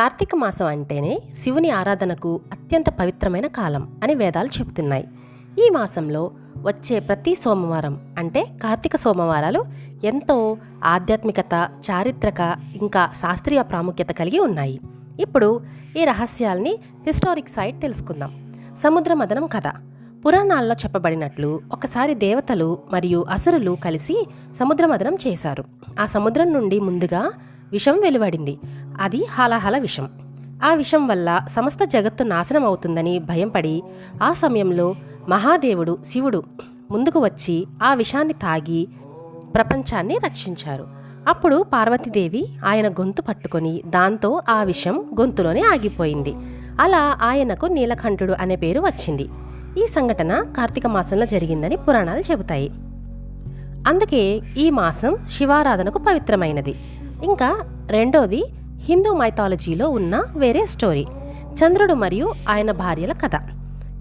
కార్తీక మాసం అంటేనే శివుని ఆరాధనకు అత్యంత పవిత్రమైన కాలం అని వేదాలు చెబుతున్నాయి. ఈ మాసంలో వచ్చే ప్రతి సోమవారం అంటే కార్తీక సోమవారాలు ఎంతో ఆధ్యాత్మికత చారిత్రక ఇంకా శాస్త్రీయ ప్రాముఖ్యత కలిగి ఉన్నాయి. ఇప్పుడు ఈ రహస్యాల్ని హిస్టారిక్ సైట్ తెలుసుకుందాం. సముద్ర మదనం కథ. పురాణాల్లో చెప్పబడినట్లు ఒకసారి దేవతలు మరియు అసురులు కలిసి సముద్ర మదనం చేశారు. ఆ సముద్రం నుండి ముందుగా విషం వెలువడింది. అది హాలాహల విషం. ఆ విషం వల్ల సమస్త జగత్తు నాశనం అవుతుందని భయంపడి ఆ సమయంలో మహాదేవుడు శివుడు ముందుకు వచ్చి ఆ విషాన్ని తాగి ప్రపంచాన్ని రక్షించారు. అప్పుడు పార్వతీదేవి ఆయన గొంతు పట్టుకొని దాంతో ఆ విషం గొంతులోనే ఆగిపోయింది. అలా ఆయనకు నీలకంఠుడు అనే పేరు వచ్చింది. ఈ సంఘటన కార్తీక మాసంలో జరిగిందని పురాణాలు చెబుతాయి. అందుకే ఈ మాసం శివారాధనకు పవిత్రమైనది. ఇంకా రెండోది హిందూ మైథాలజీలో ఉన్న వేరే స్టోరీ. చంద్రుడు మరియు ఆయన భార్యల కథ.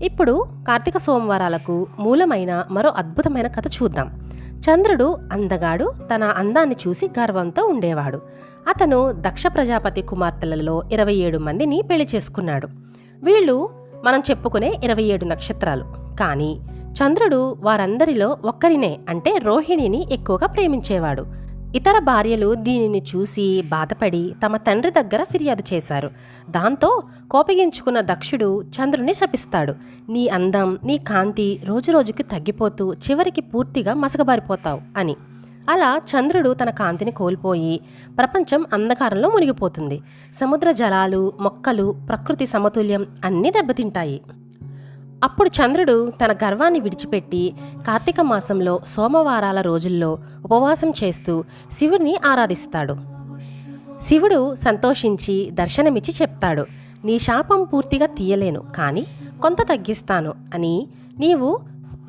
ఇప్పుడు కార్తీక సోమవారాలకు మూలమైన మరో అద్భుతమైన కథ చూద్దాం. చంద్రుడు అందగాడు తన అందాన్ని చూసి గర్వంతో ఉండేవాడు. అతను దక్ష ప్రజాపతి కుమార్తెలలో ఇరవై ఏడు మందిని పెళ్ళి చేసుకున్నాడు. వీళ్ళు మనం చెప్పుకునే ఇరవై ఏడు నక్షత్రాలు. కానీ చంద్రుడు వారందరిలో ఒక్కరినే అంటే రోహిణిని ఎక్కువగా ప్రేమించేవాడు. ఇతర భార్యలు దీనిని చూసి బాధపడి తమ తండ్రి దగ్గర ఫిర్యాదు చేశారు. దాంతో కోపగించుకున్న దక్షుడు చంద్రుని శపిస్తాడు. నీ అందం నీ కాంతి రోజురోజుకి తగ్గిపోతూ చివరికి పూర్తిగా మసకబారిపోతావు అని. అలా చంద్రుడు తన కాంతిని కోల్పోయి ప్రపంచం అంధకారంలో మునిగిపోతుంది. సముద్ర జలాలు మొక్కలు ప్రకృతి సమతుల్యం అన్నీ దెబ్బతింటాయి. అప్పుడు చంద్రుడు తన గర్వాన్ని విడిచిపెట్టి కార్తీక మాసంలో సోమవారాల రోజుల్లో ఉపవాసం చేస్తూ శివుడిని ఆరాధిస్తాడు. శివుడు సంతోషించి దర్శనమిచ్చి చెప్తాడు నీ శాపం పూర్తిగా తీయలేను కానీ కొంత తగ్గిస్తాను అని నీవు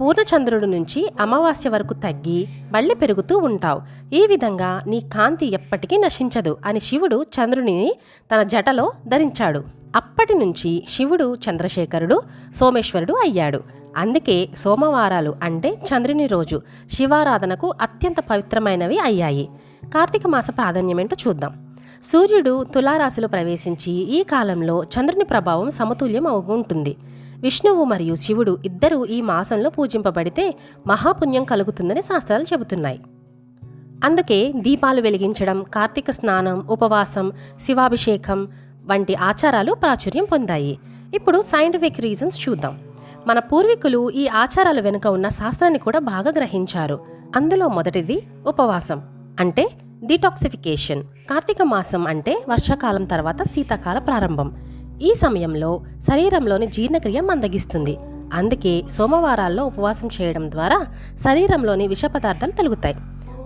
పూర్ణచంద్రుడు నుంచి అమావాస్య వరకు తగ్గి మళ్ళీ పెరుగుతూ ఉంటావు. ఈ విధంగా నీ కాంతి ఎప్పటికీ నశించదు అని శివుడు చంద్రుని తన జటలో ధరించాడు. అప్పటి నుంచి శివుడు చంద్రశేఖరుడు సోమేశ్వరుడు అయ్యాడు. అందుకే సోమవారాలు అంటే చంద్రుని రోజు. శివారాధనకు అత్యంత పవిత్రమైనవి అయ్యాయి. కార్తీక మాస ప్రాధాన్యమేంటో చూద్దాం. సూర్యుడు తులారాశిలో ప్రవేశించి ఈ కాలంలో చంద్రుని ప్రభావం సమతుల్యం అవుతుంది విష్ణువు మరియు శివుడు ఇద్దరూ ఈ మాసంలో పూజింపబడితే మహాపుణ్యం కలుగుతుందని శాస్త్రాలు చెబుతున్నాయి. అందుకే దీపాలు వెలిగించడం కార్తీక స్నానం ఉపవాసం శివాభిషేకం వంటి ఆచారాలు ప్రాచుర్యం పొందాయి. ఇప్పుడు సైంటిఫిక్ రీజన్స్ చూద్దాం. మన పూర్వీకులు ఈ ఆచారాల వెనుక ఉన్న శాస్త్రాన్ని కూడా బాగా గ్రహించారు. అందులో మొదటిది ఉపవాసం అంటే డిటాక్సిఫికేషన్ కార్తీక మాసం అంటే వర్షాకాలం తర్వాత శీతాకాల ప్రారంభం. ఈ సమయంలో శరీరంలోని జీర్ణక్రియ మందగిస్తుంది. అందుకే సోమవారాల్లో ఉపవాసం చేయడం ద్వారా శరీరంలోని విష పదార్థాలు తొలుగుతాయి.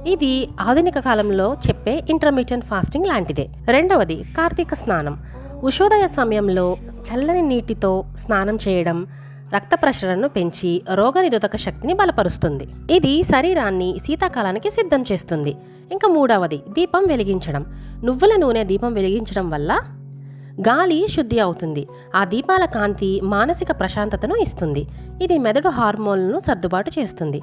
ఇది ఆధునిక కాలంలో చెప్పే ఇంటర్మీడియట్ ఫాస్టింగ్ లాంటిదే. రెండవది కార్తీక స్నానం. ఉషోదయ సమయంలో చల్లని నీటితో స్నానం చేయడం రక్త ప్రసరణను పెంచి రోగనిరోధక శక్తిని బలపరుస్తుంది. ఇది శరీరాన్ని శీతాకాలానికి సిద్ధం చేస్తుంది. ఇంకా మూడవది దీపం వెలిగించడం. నువ్వుల నూనె దీపం వెలిగించడం వల్ల గాలి శుద్ధి అవుతుంది. ఆ దీపాల కాంతి మానసిక ప్రశాంతతను ఇస్తుంది. ఇది మెదడు హార్మోన్లను సర్దుబాటు చేస్తుంది.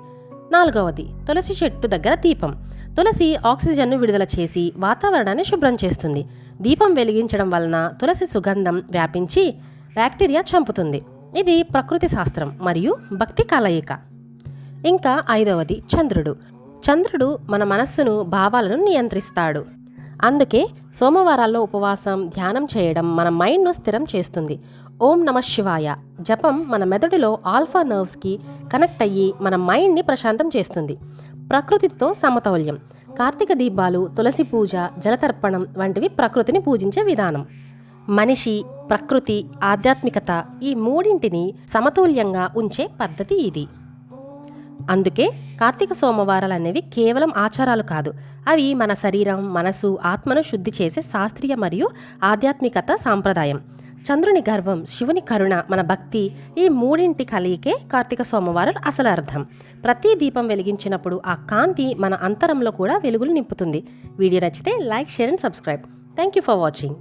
నాలుగవది తులసి చెట్టు దగ్గర దీపం. తులసి ఆక్సిజన్ను విడుదల చేసి వాతావరణాన్ని శుభ్రం చేస్తుంది. దీపం వెలిగించడం వలన తులసి సుగంధం వ్యాపించి బ్యాక్టీరియా చంపుతుంది. ఇది ప్రకృతి శాస్త్రం మరియు భక్తి కలయిక. ఇంకా ఐదవది చంద్రుడు. చంద్రుడు మన మనస్సును భావాలను నియంత్రిస్తాడు. అందుకే సోమవారాల్లో ఉపవాసం ధ్యానం చేయడం మన మైండ్ను స్థిరం చేస్తుంది. ఓం నమ శివాయ. జపం మన మెదడులో ఆల్ఫా నర్వ్స్కి కనెక్ట్ అయ్యి మన మైండ్ని ప్రశాంతం చేస్తుంది. ప్రకృతితో సమతౌల్యం. కార్తీక దీపాలు తులసి పూజ జలతర్పణం వంటివి ప్రకృతిని పూజించే విధానం. మనిషి ప్రకృతి ఆధ్యాత్మికత ఈ మూడింటిని సమతుల్యంగా ఉంచే పద్ధతి ఇది. అందుకే కార్తీక సోమవారాలు అనేవి కేవలం ఆచారాలు కాదు. అవి మన శరీరం మనసు ఆత్మను శుద్ధి చేసే శాస్త్రీయ మరియు ఆధ్యాత్మికత సాంప్రదాయం. చంద్రుని గర్వం శివుని కరుణ మన భక్తి ఈ మూడింటి కలిగికే కార్తీక సోమవారం అసలు అర్థం. ప్రతి దీపం వెలిగించినప్పుడు ఆ కాంతి మన అంతరంలో కూడా వెలుగులు నింపుతుంది. వీడియో నచ్చితే like share and subscribe. Thank you for watching